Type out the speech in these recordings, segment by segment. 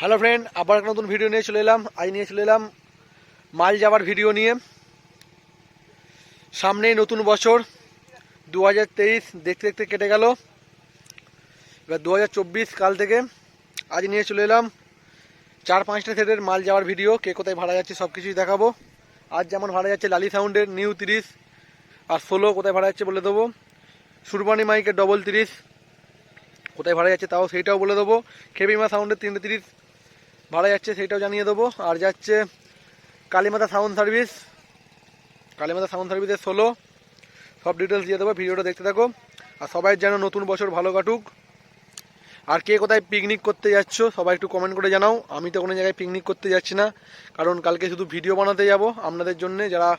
Hello friend, আবার একটা নতুন ভিডিও নিয়ে চলে এলাম। আজ নিয়ে চলে এলাম মাল যাওয়ার ভিডিও নিয়ে। সামনেই নতুন বছর দু হাজার তেইশ দেখতে দেখতে কেটে গেল। এবার দু হাজার চব্বিশ কাল থেকে আজ নিয়ে চলে এলাম। চার পাঁচটা সেটের মাল যাওয়ার ভিডিও কে কোথায় ভাড়া যাচ্ছে সব কিছুই দেখাবো। আজ যেমন ভাড়া যাচ্ছে লালি সাউন্ডের নিউ তিরিশ, আর ষোলো কোথায় ভাড়া যাচ্ছে বলে দেবো। সুরবানি মাইকের ডবল তিরিশ, কোথায় ভাড়া যাচ্ছে তাও সেইটাও বলে দেবো। খেবিমা সাউন্ডের তিনটে তিরিশ ভাড়া যাচ্ছে, সেইটাও জানিয়ে দেবো। আর যাচ্ছে Kalimata sound service. Kalimata sound সার্ভিসের ষোলো সব ডিটেলস দিয়ে দেবো, ভিডিওটা দেখতে থাকো। আর সবাই যেন নতুন বছর ভালো কাটুক। আর কে কোথায় পিকনিক করতে যাচ্ছ, সবাই একটু কমেন্ট করে জানাও। আমি তো কোনো জায়গায় পিকনিক করতে যাচ্ছি না, কারণ কালকে শুধু ভিডিও বানাতে যাব আপনাদের জন্য। যারা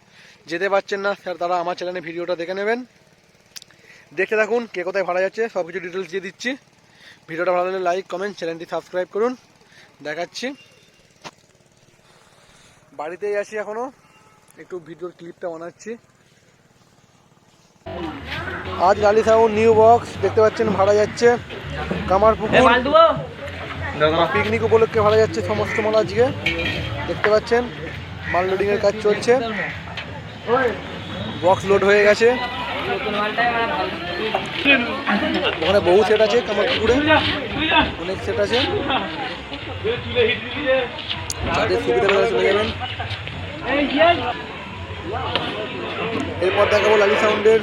যেতে পারছেন না, স্যার, তারা আমার চ্যানেলে ভিডিওটা দেখে নেবেন। দেখে থাকুন, কে কোথায় ভাড়া যাচ্ছে সব কিছু ডিটেলস দিয়ে দিচ্ছি। ভিডিওটা ভালো লাগলে লাইক কমেন্ট চ্যানেলটি সাবস্ক্রাইব করুন। দেখাচ্ছি। বাড়িতেই আছি এখনও। একটু ভিডিওর ক্লিপটা বানাচ্ছি। আজ লালি সাউন্ড নিউ বক্স দেখতে পাচ্ছেন ভাড়া যাচ্ছে। কামারপুকুর পিকনিক উপলক্ষে ভাড়া যাচ্ছে সমস্ত মাল আজকে। দেখতে পাচ্ছেন মাল লোডিংয়ের কাজ চলছে। বক্স লোড হয়ে গেছে। ওখানে বহু সেট আছে কামারপুকুরে। অনেক সেট আছে। যাদের সুবিধা করে চলে যাবেন। এরপর দেখাবো লালি সাউন্ডের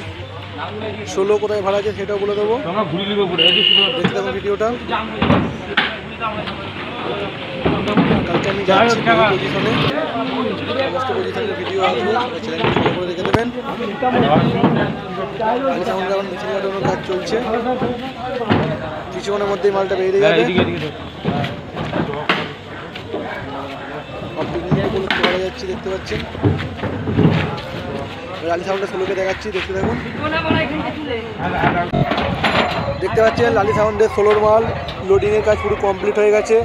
ষোলো কোথায় ভাড়া আছে সেটাও বলে দেবো। দেখতে থাকুন ভিডিওটা। কালকে আমি যাচ্ছি পজিশনে সমস্ত পজিশনের ভিডিও আসব চ্যানেলটি ফলো করে রেখে দেবেন। লালি সাউন্ডে এখন মেশিন কাজ চলছে। কিছুক্ষণের মধ্যেই মালটা বেরিয়ে যাবে। আর যাচ্ছি দেখতে পাচ্ছেন লালি সাউন্ডে ষোলোকে দেখাচ্ছি দেখতে থাকুন দেখতে পাচ্ছেন লালি সাউন্ডের ষোলোর মাল লোডিংয়ের কাজ পুরো কমপ্লিট হয়ে গেছে।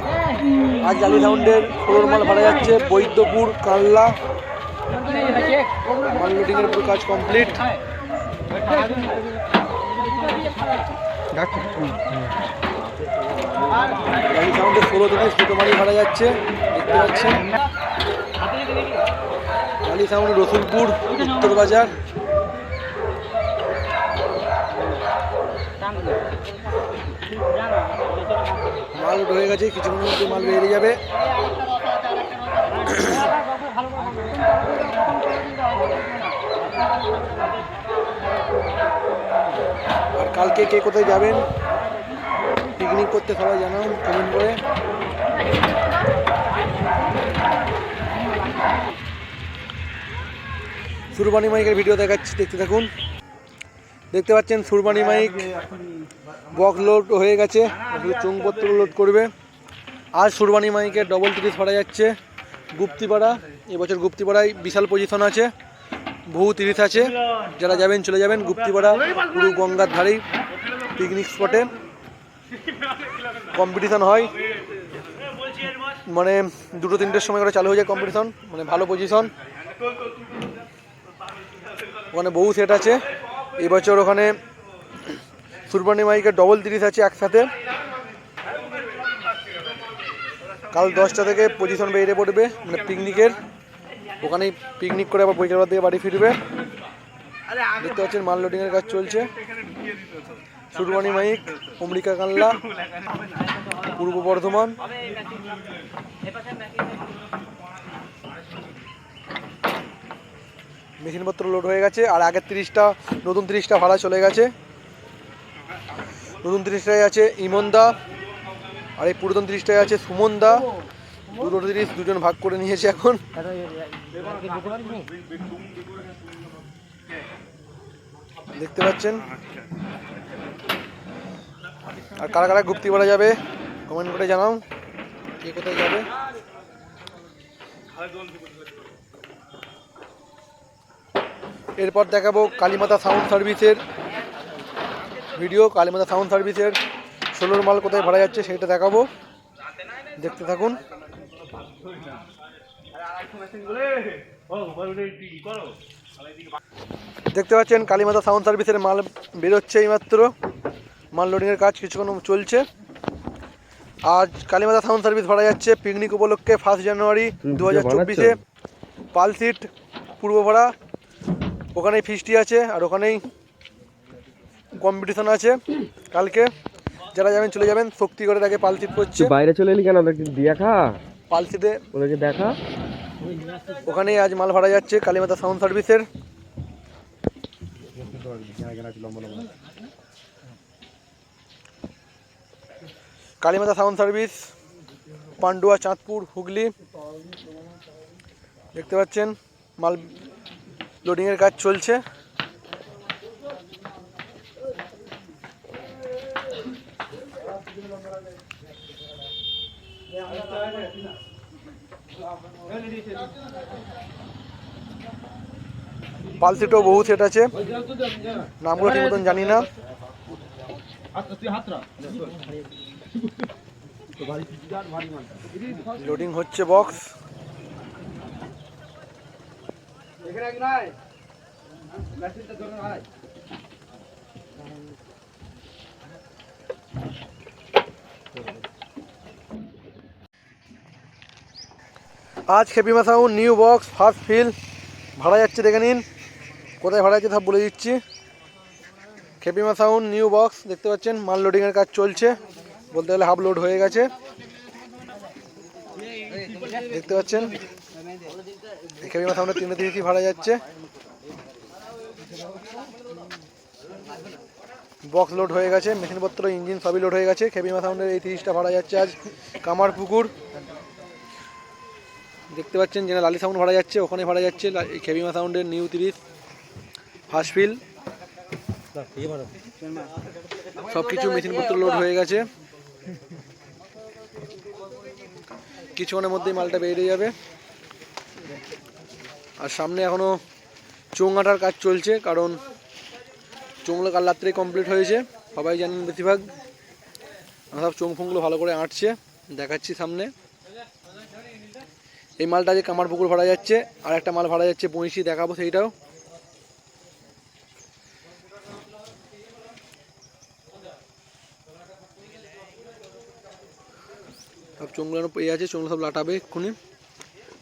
আজ লালি সাউন্ডের ষোলোর মাল ভাড়া যাচ্ছে বৈদ্যপুর কাল্লা মাল লোডিংয়ের পুরো কাজ কমপ্লিট লালি সাউন্ডের ষোলো থেকে ছোটো মালই ভাড়া যাচ্ছে, দেখতে পাচ্ছেন। লালি সাউন্ড রসুলপুর, উত্তর বাজার। মাল হয়ে গেছে, কিছুক্ষণের মধ্যে মাল বেরিয়ে যাবে। আর কালকে কে কোথায় যাবেন? পিকনিক করতে সবাই জানান কমেন্ট করে? সুরবানি মাইকের ভিডিও দেখাচ্ছি, দেখতে থাকুন। দেখতে পাচ্ছেন সুরবানি মাইক বক্স লোড হয়ে গেছে চুংপত্র লোড করবে। আর সুরবানি মাইকের ডবল তিরিশ ভাড়া যাচ্ছে, গুপ্তিপাড়া, এবছর গুপ্তিপাড়ায় বিশাল পজিশন আছে বহু তিরিশ আছে, যারা যাবেন চলে যাবেন, গুপ্তিপাড়া, পুরো গঙ্গার ধারেই পিকনিক স্পটে কম্পিটিশন হয়। মানে দুটো তিনটের সময় করে চালু হয়ে যায় কম্পিটিশন মানে ভালো পজিশন ওখানে বহু সেট আছে। এবছর ওখানে সুরবানি মাইকের ডবল তিরিশ আছে একসাথে। কাল দশটা থেকে পজিশন বেরিয়ে পড়বে মানে পিকনিকের ওখানেই পিকনিক করে আবার বৈকালবার থেকে বাড়ি ফিরবে। দেখতে পাচ্ছেন মাল লোডিংয়ের কাজ চলছে। সুরবানি মাইক অমরিকা কাল্লা পূর্ব বর্ধমান। মেশিনপত্র লোড হয়ে গেছে, আর আগের তিরিশটা, নতুন তিরিশটা ভাড়া চলে গেছে। নতুন তিরিশটায় আছে ইমনদা, আর এই পুরাতন তিরিশটায় আছে সুমনদা। দুটো তিরিশ দুজন ভাগ করে নিয়েছে এখন। দেখতে পাচ্ছেন? আর কারা কারা গুপ্তি বলা যাবে? কমেন্ট করে জানাও। কে কোথায় যাবে? এরপর দেখাবো কালীমাতা সাউন্ড সার্ভিসের ভিডিও কালীমাতা সাউন্ড সার্ভিসের ষোলোর মাল কোথায় ভাড়া যাচ্ছে সেটা দেখাবো। দেখতে থাকুন। দেখতে পাচ্ছেন কালীমাতা সাউন্ড সার্ভিসের মাল বেরোচ্ছে এইমাত্র মাল লোডিংয়ের কাজ কিছুক্ষণ চলছে। আজ কালীমাতা সাউন্ড সার্ভিস ভাড়া যাচ্ছে পিকনিক উপলক্ষে ফার্স্ট জানুয়ারি দু হাজার চব্বিশে। পালসিট পূর্ব ভাড়া ওখানেই ফিস্টি আছে আর ওখানেই কম্পিটিশন আছে। কালকে যারা যাবেন চলে যাবেন শক্তিগড়ের আগে পালসিট করছে। বাইরে চলে এলি কেন? ওদেরকে দেখা পালসিটে ওদেরকে দেখা। ওখানেই আজ মাল ভাড়া যাচ্ছে কালীমাতা সাউন্ড সার্ভিসের। Kalimata sound service, Pandua, Chandpur, Hooghly. দেখতে পাচ্ছেন, মাল লোডিংয়ের কাজ চলছে। পালসিটও বহু সেট আছে। নামগুলো ঠিক মতন জানি না। লোডিং হচ্ছে বক্স। আজ Khepima sound new box first fill. ভাড়া যাচ্ছে দেখে নিন। কোথায় ভাড়া যাচ্ছে সব বলে দিচ্ছি। খেপিমা সাউন্ড নিউ বক্স দেখতে পাচ্ছেন? মাল লোডিংয়ের কাজ চলছে। বলতে গেলে হাফ লোড হয়ে গেছে। দেখতে পাচ্ছেন? খেপিমা সাউন্ডের তিনটে তিরিশই ভাড়া যাচ্ছে। বক্স লোড হয়ে গেছে মেশিনপত্র ইঞ্জিন সবই লোড হয়ে গেছে। খেপিমা সাউন্ডের এই তিরিশটা ভাড়া যাচ্ছে আজ। কামার পুকুর। দেখতে পাচ্ছেন যেটা লালি সাউন্ড ভাড়া যাচ্ছে, ওখানে ভাড়া যাচ্ছে। এই খেবিমা সাউন্ডের নিউ তিরিশ, ফার্স্ট ফিল। সব কিছু মেশিনপত্র লোড হয়ে গেছে। কিছুক্ষণের মধ্যেই মালটা বেরিয়ে যাবে। আর সামনে এখনও চোঙাটার কাজ চলছে, কারণ চোঙগুলো কাল রাত্রেই কমপ্লিট হয়েছে। সবাই জানেন বেশিরভাগ। সব চোং ফোংগুলো ভালো করে আঁটছে, দেখাচ্ছি সামনে। এই মালটা যে কামার পুকুর ভাড়া যাচ্ছে, আর একটা মাল ভাড়া যাচ্ছে বঁইশি, দেখাবো সেইটাও। চোঙগুলো পেয়ে আছে চোঙগুলো সব লাটাবে এক্ষুনি।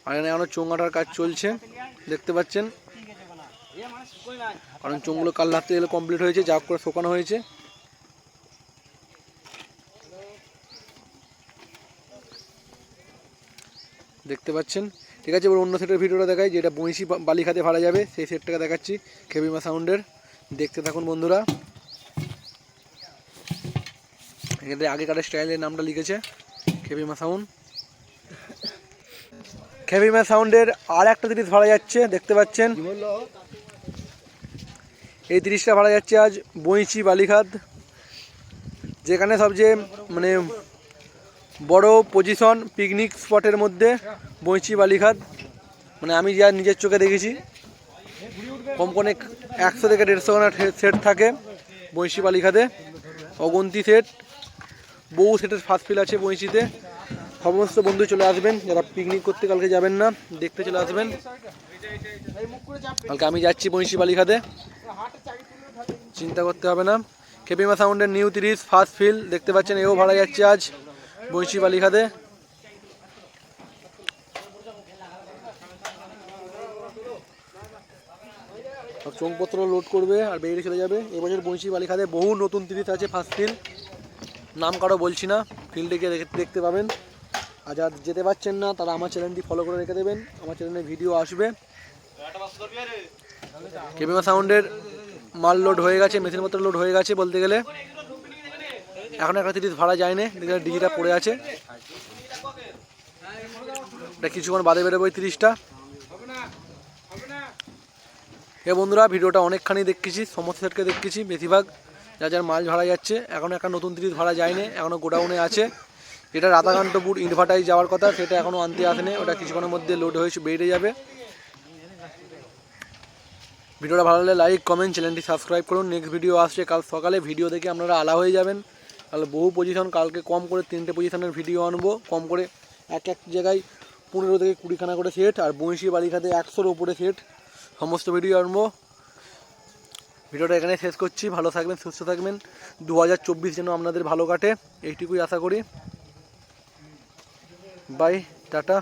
আর এখানে এখনও চোঙাটার কাজ চলছে, দেখতে পাচ্ছেন। কারণ চোঙগুলো কাল রাত্রে এগুলো কমপ্লিট হয়েছে, যা করে শোকানো হয়েছে। দেখতে পাচ্ছেন। ঠিক আছে, এবার অন্য সেটের ভিডিওটা দেখাই, যেটা বঁইশি বা- বালিখাতে ভাড়া যাবে, সেই সেটটাকে দেখাচ্ছি খেবিমা সাউন্ডের দেখতে থাকুন বন্ধুরা। এখানে আগেকার স্টাইলের নামটা লিখেছে। খেবিমা সাউন্ড খেবিমা সাউন্ডের আর একটা জিনিস ভাড়া যাচ্ছে, দেখতে পাচ্ছেন। এই তিরিশটা ভাড়া যাচ্ছে আজ বঁইচি বালিখাত যেখানে সবচেয়ে মানে বড় পজিশন পিকনিক স্পটের মধ্যে বইচি বালিঘাট মানে আমি যা নিজের চোখে দেখেছি, কম একশো থেকে দেড়শো খানা সেট থাকে বইশি বালিঘাটে অগন্তি সেট বহু সেটের ফার্স্ট ফিল আছে বইশিতে সমস্ত বন্ধু চলে আসবেন, যারা পিকনিক করতে কালকে যাবেন না, দেখতে চলে আসবেন। কালকে আমি যাচ্ছি বইশি বালিঘাটে। চিন্তা করতে হবে না। খেপিমা সাউন্ডের নিউ তিরিশ ফার্স্ট ফিল দেখতে পাচ্ছেন, এও ভাড়া যাচ্ছে আজ বইশি বালিখাতে সব চোংপত্র লোড করবে আর বেরিয়ে চলে যাবে। এবছর বইশি বালিখাতে বহু নতুন তিরিশ আছে ফার্স্ট ফিল নাম কারও বলছি না ফিল্ডে গিয়ে দেখতে পাবেন। আর যারা যেতে পারছেন না, তারা আমার চ্যানেলটি ফলো করে রেখে দেবেন। আমার চ্যানেলে ভিডিও আসবে। কেবিমা সাউন্ডের মাল লোড হয়ে গেছে মেশিনপত্র লোড হয়ে গেছে বলতে গেলে। এখন একটা তিরিশ ভাড়া যায়নি ডিজিটা পড়ে আছে। এটা কিছুক্ষণ বাদে বেরোবো ওই তিরিশটা। এ বন্ধুরা, ভিডিওটা অনেকখানি দেখেছি, সমস্ত সেটকে দেখেছি, বেশিরভাগ যা যার মাল ভাড়া যাচ্ছে। এখনও একটা নতুন তিরিশ ভাড়া যায়নি এখনও গোডাউনে আছে। যেটা রাধাকান্তপুর ইনভার্টাই যাওয়ার কথা, সেটা এখনও আনতে আসেনি। ওটা কিছুক্ষণের মধ্যে লোড হয়ে বেড়ে যাবে। ভিডিওটা ভালো লাগলে লাইক কমেন্ট চ্যানেলটি সাবস্ক্রাইব করুন। নেক্সট ভিডিও আসছে কাল সকালে। ভিডিও দেখে আপনারা আলা হয়ে যাবেন। তাহলে বহু পজিশন কালকে কম করে তিনটে পজিশনের ভিডিও আনব। কম করে এক এক জায়গায় পনেরো থেকে কুড়িখানা করে সেট আর বঁইশি বালিখাতে একশোর ওপরে সেট সমস্ত ভিডিও আনব। ভিডিওটা এখানে শেষ করছি। ভালো থাকবেন, সুস্থ থাকবেন। দু হাজার চব্বিশ যেন আপনাদের ভালো কাটে, এইটুকুই আশা করি। Bye, tata.